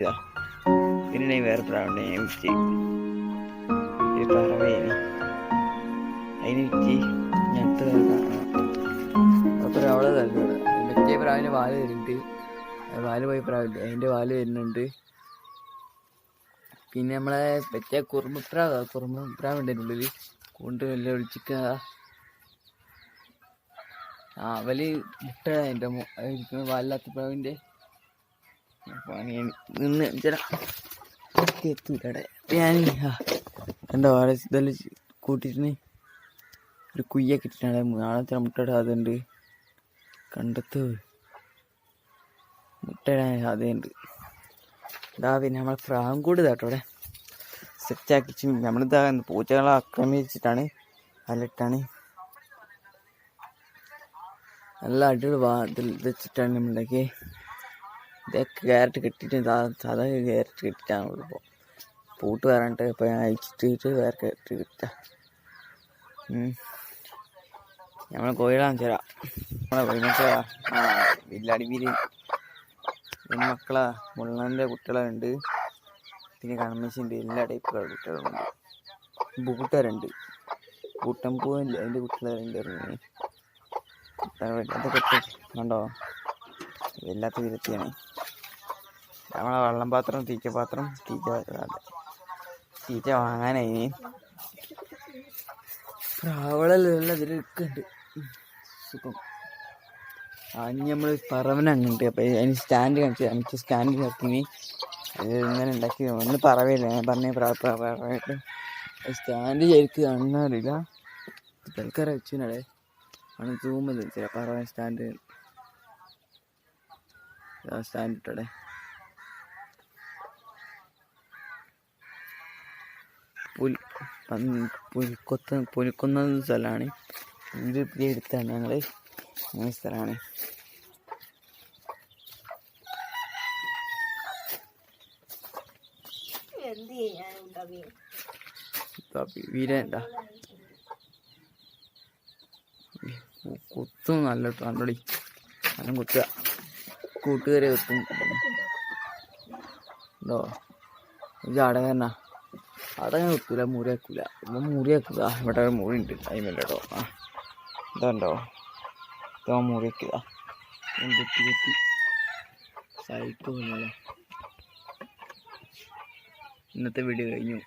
ഇതാ. പിന്നെ വേറെ പ്രാവുണ്ട് ഞാൻ വിറ്റ് ഇത് പറവേനി അതിന് വിറ്റ് ഞത്ത് അപ്പോൾ അവളെ തരുന്നത് മറ്റേ പ്രാവിന് വാൽ വരുന്നുണ്ട് വാൽ പോയി പ്രാവുണ്ട് അതിന്റെ വാൽ വരുന്നുണ്ട് പിന്നെ നമ്മളെ മറ്റേ കുറുമപ്രാവ് കുറുമപ്രാവുണ്ട് അതിന്റെ ഉള്ളിൽ. കൊണ്ട് വല്ല ഒളിച്ചിക്ക ആ വലിയ മുട്ട എന്റെ ഇരിക്കുന്ന പാലില്ലാത്ത പ്രാവിന്റെ നിന്ന് ചേട്ടാ എത്തൂലടെ ഞാൻ കണ്ടോ അവിടെ ഇതെല്ലാം കൂട്ടിയിട്ട് ഒരു കുയ്യൊക്കെ ഇട്ടിട്ടാണ് നാളത്തെ മുട്ട ഇടാതുണ്ട് കണ്ടത്ത്. മുട്ട ഇടാൻ സാധ്യതയുണ്ട് ഇതാ പിന്നെ നമ്മളെ പ്രാങ്കൂട് ഇതാട്ടോ ഇവിടെ സെറ്റാക്കിച്ച് നമ്മളിതാ പൂച്ചകളെ ആക്രമിച്ചിട്ടാണ് അതിലിട്ടാണ്. നല്ല അടിപൊളി വാ ഇതിൽ വെച്ചിട്ടാണ് നമ്മളുണ്ടാക്കി ഇതൊക്കെ ക്യാരറ്റ് കെട്ടിയിട്ട് സാധാരണ സാധാ ക്യാരറ്റ് കിട്ടിയിട്ടാണ് ഇപ്പോൾ പൂട്ട് പറഞ്ഞിട്ട് ഇപ്പം ഞാൻ അയച്ചിട്ട് വേറെ ക്യാരറ്റ് കിട്ടാം നമ്മൾ കോഴികളാണ് ചേരാ നമ്മളെ കോഴിമക്കളാ ആ വില്ലാടി വീര് മക്കളാ മുള്ളന്റെ കുട്ടികളുണ്ട്. പിന്നെ കൺമശിണ്ട് എല്ലാ ടൈപ്പുള്ള കുട്ടികളുണ്ട്. ബൂട്ടരുണ്ട്. ബൂട്ടൻ പൂവില്ല അതിന്റെ കുട്ടികളുണ്ട് അതൊക്കെ കണ്ടോ? വല്ലാത്ത വിരത്തിയാണ് നമ്മളെ വെള്ളം പാത്രം തീറ്റ പാത്രം തീറ്റ തീറ്റ വാങ്ങാനായി പ്രാവളല്ല ഇരിക്കുന്നുണ്ട് സുഖം. അതിന് നമ്മൾ പറവന അങ്ങോട്ട് അപ്പം അതിന് സ്റ്റാൻഡ് കാണിച്ചു എനിക്ക് സ്റ്റാൻഡ് അത് ഇങ്ങനെ ഉണ്ടാക്കി ഒന്ന് പറവയില്ല ഞാൻ പറഞ്ഞ പറവായിട്ട് സ്റ്റാൻഡ് ശരിക്ക് കാണുന്നറിയില്ല തൽക്കാലം വെച്ചിനാടെ ആണ് സൂം ചില പറവ സ്റ്റാൻഡ്. സ്റ്റാൻഡ് ഇട്ടടെ. പുൽ പുൽക്കൊത്ത് പുലിക്കുന്ന സ്ഥലമാണ്. ഇത് എടുത്താണ് ഞങ്ങൾ അങ്ങനെ സ്ഥലമാണ്. വീരണ്ട കുത്തും നല്ല കണ്ടോടി. നല്ല കുത്തുക. കൂട്ടുകാരെ കുത്തും. ഉണ്ടോ ഇത് അടകന്നാ ഞാൻ വെക്കൂല മുറി വെക്കൂല ഇപ്പം മൂരി വെക്കുക ഇവിടെ മുറി ഉണ്ട്. അതിമല്ല ആ ഇതുണ്ടോ? ഇതാ മുറി വെക്കുക കുത്തി കുത്തി. ഇന്നത്തെ വീഡിയോ കഴിഞ്ഞു.